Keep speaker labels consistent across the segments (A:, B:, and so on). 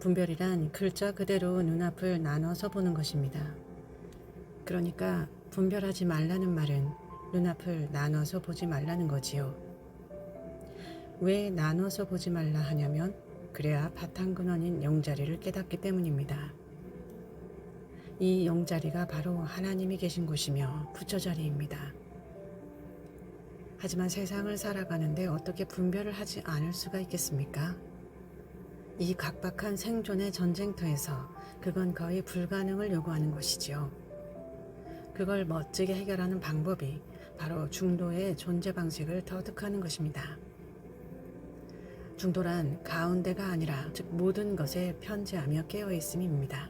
A: 분별이란 글자 그대로 눈앞을 나눠서 보는 것입니다. 그러니까 분별하지 말라는 말은 눈앞을 나눠서 보지 말라는 거지요. 왜 나눠서 보지 말라 하냐면 그래야 바탕 근원인 영자리를 깨닫기 때문입니다. 이 영자리가 바로 하나님이 계신 곳이며 부처자리입니다. 하지만 세상을 살아가는데 어떻게 분별을 하지 않을 수가 있겠습니까? 이 각박한 생존의 전쟁터에서 그건 거의 불가능을 요구하는 것이지요. 그걸 멋지게 해결하는 방법이 바로 중도의 존재 방식을 터득하는 것입니다. 중도란 가운데가 아니라 즉 모든 것에 편재하며 깨어 있음입니다.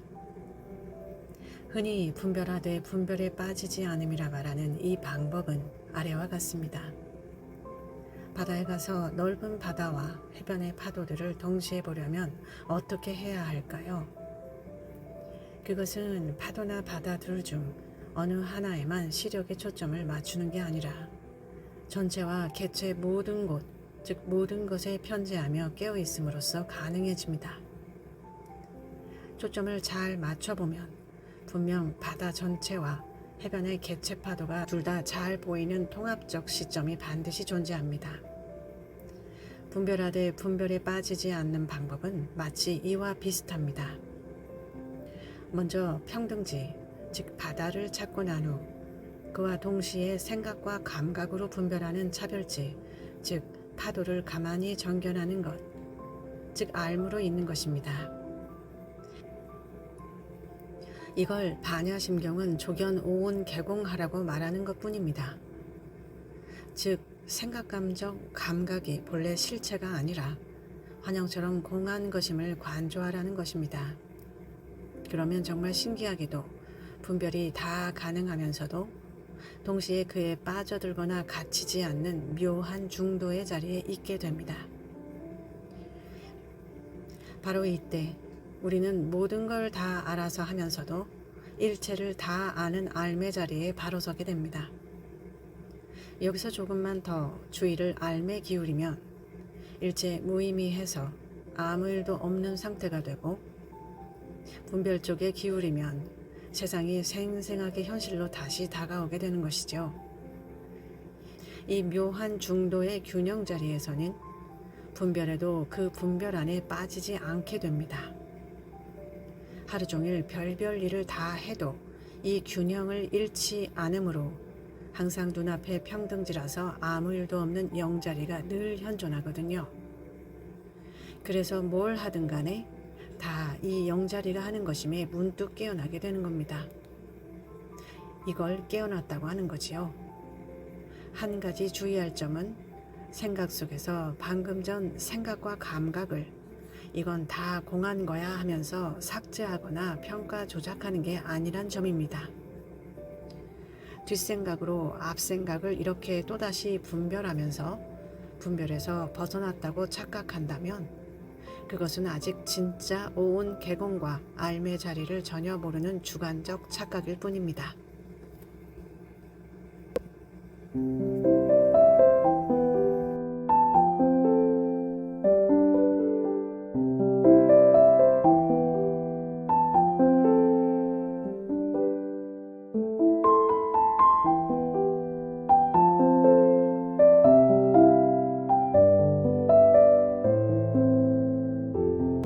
A: 흔히 분별하되 분별에 빠지지 않음이라 말하는 이 방법은 아래와 같습니다. 바다에 가서 넓은 바다와 해변의 파도들을 동시에 보려면 어떻게 해야 할까요? 그것은 파도나 바다 둘 중 어느 하나에만 시력의 초점을 맞추는 게 아니라 전체와 개체 모든 곳, 즉 모든 것에 편재하며 깨어 있음으로써 가능해집니다. 초점을 잘 맞춰보면 분명 바다 전체와 해변의 개체 파도가 둘 다 잘 보이는 통합적 시점이 반드시 존재합니다. 분별하되 분별에 빠지지 않는 방법은 마치 이와 비슷합니다. 먼저 평등지, 즉 바다를 찾고 난 후 그와 동시에 생각과 감각으로 분별하는 차별지, 즉 파도를 가만히 정견하는 것, 즉 알무로 있는 것입니다. 이걸 반야심경은 조견 오온 개공하라고 말하는 것 뿐입니다. 즉, 생각, 감정, 감각이 본래 실체가 아니라 환영처럼 공한 것임을 관조하라는 것입니다. 그러면 정말 신기하게도 분별이 다 가능하면서도 동시에 그에 빠져들거나 갇히지 않는 묘한 중도의 자리에 있게 됩니다. 바로 이때 우리는 모든 걸 다 알아서 하면서도 일체를 다 아는 알매 자리에 바로 서게 됩니다. 여기서 조금만 더 주의를 알매 기울이면 일체 무의미해서 아무 일도 없는 상태가 되고 분별 쪽에 기울이면 세상이 생생하게 현실로 다시 다가오게 되는 것이죠. 이 묘한 중도의 균형 자리에서는 분별에도 그 분별 안에 빠지지 않게 됩니다. 하루 종일 별별 일을 다 해도 이 균형을 잃지 않으므로 항상 눈앞에 평등지라서 아무 일도 없는 영자리가 늘 현존하거든요. 그래서 뭘 하든 간에 다 이 영자리가 하는 것임에 문득 깨어나게 되는 겁니다. 이걸 깨어났다고 하는 거지요. 한 가지 주의할 점은 생각 속에서 방금 전 생각과 감각을 이건 다 공한 거야 하면서 삭제하거나 평가 조작하는 게 아니란 점입니다. 뒷생각으로 앞생각을 이렇게 또다시 분별하면서 분별에서 벗어났다고 착각한다면 그것은 아직 진짜 오온 개공과 알매 자리를 전혀 모르는 주관적 착각일 뿐입니다.